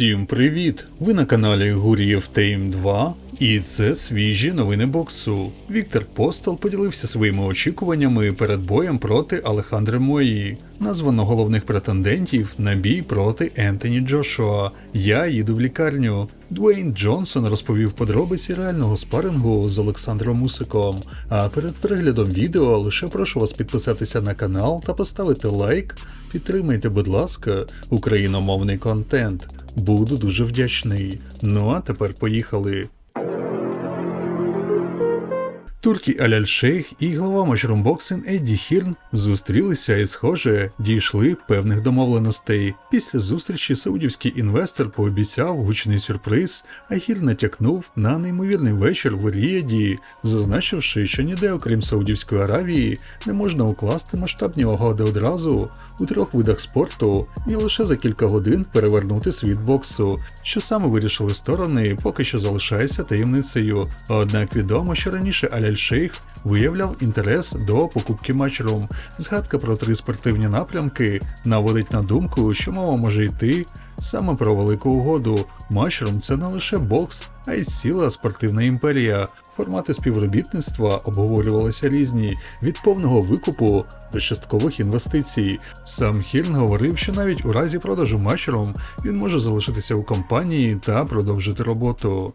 Всім привіт! Ви на каналі Гурієв Тейм 2, і це свіжі новини боксу. Віктор Постол поділився своїми очікуваннями перед боєм проти Алехандре Мої, названо головних претендентів на бій проти Ентоні Джошуа. Я їду в лікарню. Дуейн Джонсон розповів подробиці реального спарингу з Олександром Мусиком. А перед переглядом відео лише прошу вас підписатися на канал та поставити лайк. Підтримайте, будь ласка, україномовний контент. Буду дуже вдячний. Ну а тепер поїхали. Туркі Аляль Шейх і глава Boxing Едді Хірн зустрілися і, схоже, дійшли певних домовленостей. Після зустрічі саудівський інвестор пообіцяв гучний сюрприз, а Хірн натякнув на неймовірний вечір в Ріаді, зазначивши, що ніде, окрім Саудівської Аравії, не можна укласти масштабні угоди одразу у трьох видах спорту і лише за кілька годин перевернути світ боксу. Що саме вирішили сторони, поки що залишається таємницею. Однак відомо, що раніше Аляль Шейх виявляв інтерес до покупки матчрум. Згадка про три спортивні напрямки наводить на думку, що мова може йти саме про велику угоду. Матчрум це не лише бокс, а й ціла спортивна імперія. Формати співробітництва обговорювалися різні від повного викупу до часткових інвестицій. Сам Хірн говорив, що навіть у разі продажу матчрум він може залишитися у компанії та продовжити роботу.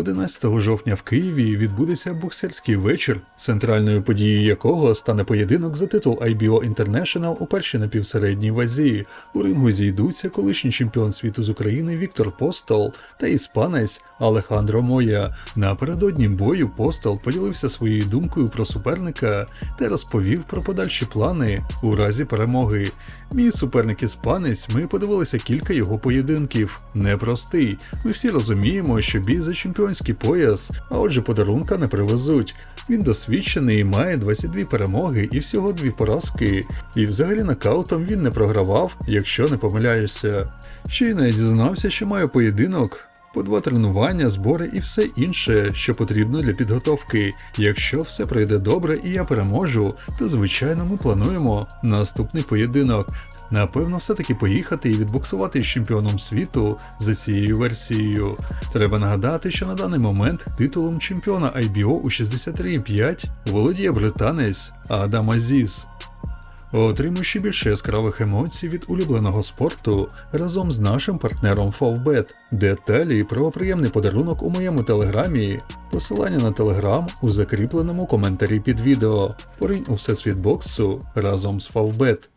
11 жовтня в Києві відбудеться боксерський вечір, центральною подією якого стане поєдинок за титул IBO International у першій напівсередній вазі. У рингу зійдуться колишній чемпіон світу з України Віктор Постол та іспанець Алехандро Моя. Напередодні бою Постол поділився своєю думкою про суперника та розповів про подальші плани у разі перемоги. Мій суперник іспанець, ми подивилися кілька його поєдинків. Непростий. Ми всі розуміємо, що бій за чемпіонський пояс, а отже, подарунка не привезуть. Він досвідчений, має 22 перемоги і всього дві поразки. І взагалі нокаутом він не програвав, якщо не помиляюся. Ще й навіть дізнався, що має поєдинок. По два тренування, збори і все інше, що потрібно для підготовки. Якщо все пройде добре і я переможу, то звичайно ми плануємо наступний поєдинок. Напевно, все-таки поїхати і відбуксувати із чемпіоном світу за цією версією. Треба нагадати, що на даний момент титулом чемпіона IBO у 63,5 володіє британець Адам Азіз. Отримуй ще більше яскравих емоцій від улюбленого спорту разом з нашим партнером Favbet. Деталі про приємний подарунок у моєму телеграмі. Посилання на телеграм у закріпленому коментарі під відео. Поринь у всесвіт боксу разом з Favbet.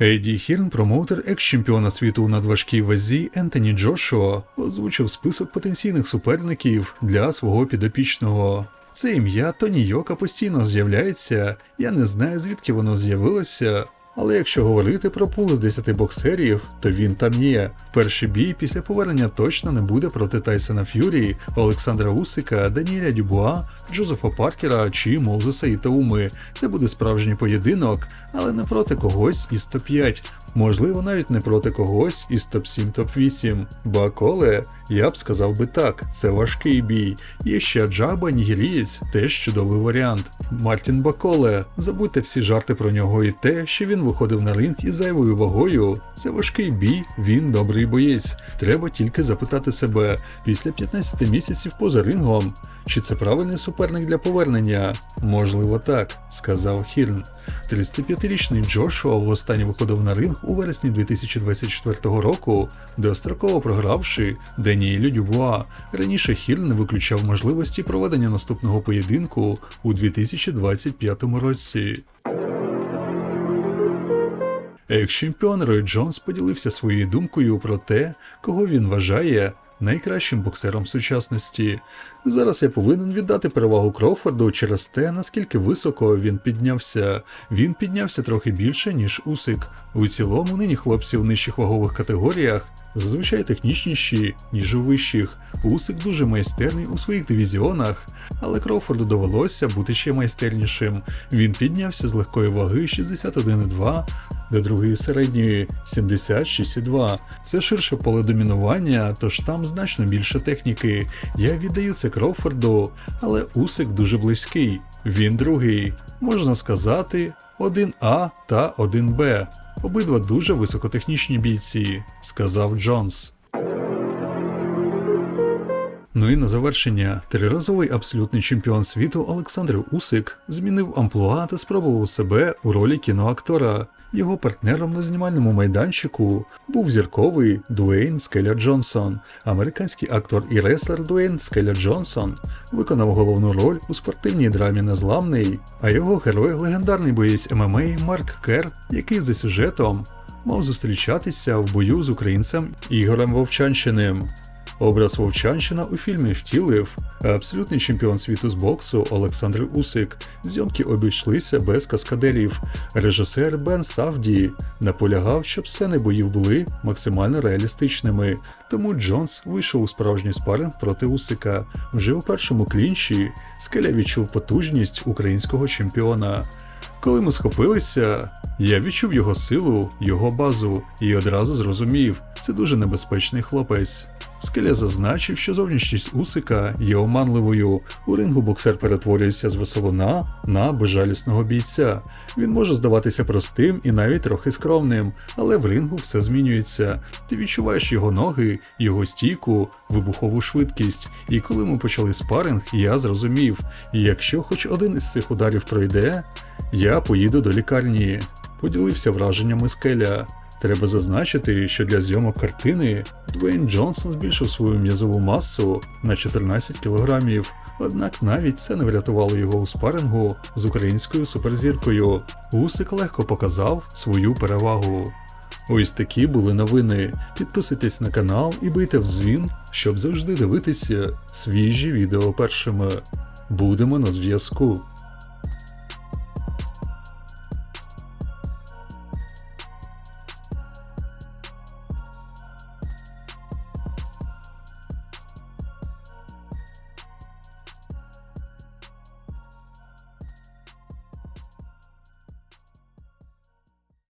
Еді Хірн, промоутер екс-чемпіона світу у надважкій вазі Ентоні Джошуа, озвучив список потенційних суперників для свого підопічного. Це ім'я Тоні Йока постійно з'являється, я не знаю звідки воно з'явилося. Але якщо говорити про пул з 10 боксерів, то він там є. Перший бій після повернення точно не буде проти Тайсона Ф'юрі, Олександра Усика, Даніеля Дюбуа, Джозефа Паркера чи Моузеса Ітауми. Це буде справжній поєдинок, але не проти когось із топ-5. Можливо, навіть не проти когось із топ-7, топ-8. Баколе, я б сказав би так, це важкий бій. Є ще Джаба Нігерієць, теж чудовий варіант. Мартін Баколе, забудьте всі жарти про нього і те, що він виходив на ринг із зайвою вагою. Це важкий бій, він добрий боєць. Треба тільки запитати себе після 15 місяців поза рингом. Чи це правильний суперник для повернення? Можливо, так, сказав Хірн. 35-річний Джошуа востаннє виходив на ринг у вересні 2024 року, достроково програвши Даніелю Дюбуа. Раніше Хірн виключав можливості проведення наступного поєдинку у 2025 році. Екс-чемпіон Рой Джонс поділився своєю думкою про те, кого він вважає найкращим боксером сучасності. Зараз я повинен віддати перевагу Кроуфорду через те, наскільки високо він піднявся. Він піднявся трохи більше, ніж Усик. У цілому нині хлопці в нижчих вагових категоріях зазвичай технічніші, ніж у вищих. Усик дуже майстерний у своїх дивізіонах, але Кроуфорду довелося бути ще майстернішим. Він піднявся з легкої ваги 61,2 до другої середньої 76,2. Це ширше поле домінування, тож там значно більше техніки. Я віддаю це Кроуфорду, але Усик дуже близький. Він другий. Можна сказати, 1А та 1Б. Обидва дуже високотехнічні бійці, сказав Джонс. Ну і на завершення, триразовий абсолютний чемпіон світу Олександр Усик змінив амплуа та спробував себе у ролі кіноактора. Його партнером на знімальному майданчику був зірковий Дуейн Скеля Джонсон. Американський актор і реслер Дуейн Скеля Джонсон виконав головну роль у спортивній драмі Незламний, а його герой легендарний боєць ММА Марк Кер, який за сюжетом мав зустрічатися в бою з українцем Ігорем Вовчанщиним. Образ Вовчанщина у фільмі втілив абсолютний чемпіон світу з боксу Олександр Усик. Зйомки обійшлися без каскадерів. Режисер Бен Савді наполягав, щоб сцени боїв були максимально реалістичними. Тому Джонс вийшов у справжній спаринг проти Усика. Вже у першому клінчі скеля відчув потужність українського чемпіона. Коли ми схопилися, я відчув його силу, його базу і одразу зрозумів, це дуже небезпечний хлопець. Скеля зазначив, що зовнішність Усика є оманливою. У рингу боксер перетворюється з веселуна на безжалісного бійця. Він може здаватися простим і навіть трохи скромним, але в рингу все змінюється. Ти відчуваєш його ноги, його стійку, вибухову швидкість. І коли ми почали спаринг, я зрозумів, якщо хоч один із цих ударів пройде, я поїду до лікарні. Поділився враженнями скеля. Треба зазначити, що для зйомок картини Дуейн Джонсон збільшив свою м'язову масу на 14 кілограмів. Однак навіть це не врятувало його у спарингу з українською суперзіркою. Усик легко показав свою перевагу. Ось такі були новини. Підписуйтесь на канал і бийте в дзвін, щоб завжди дивитися свіжі відео першими. Будемо на зв'язку.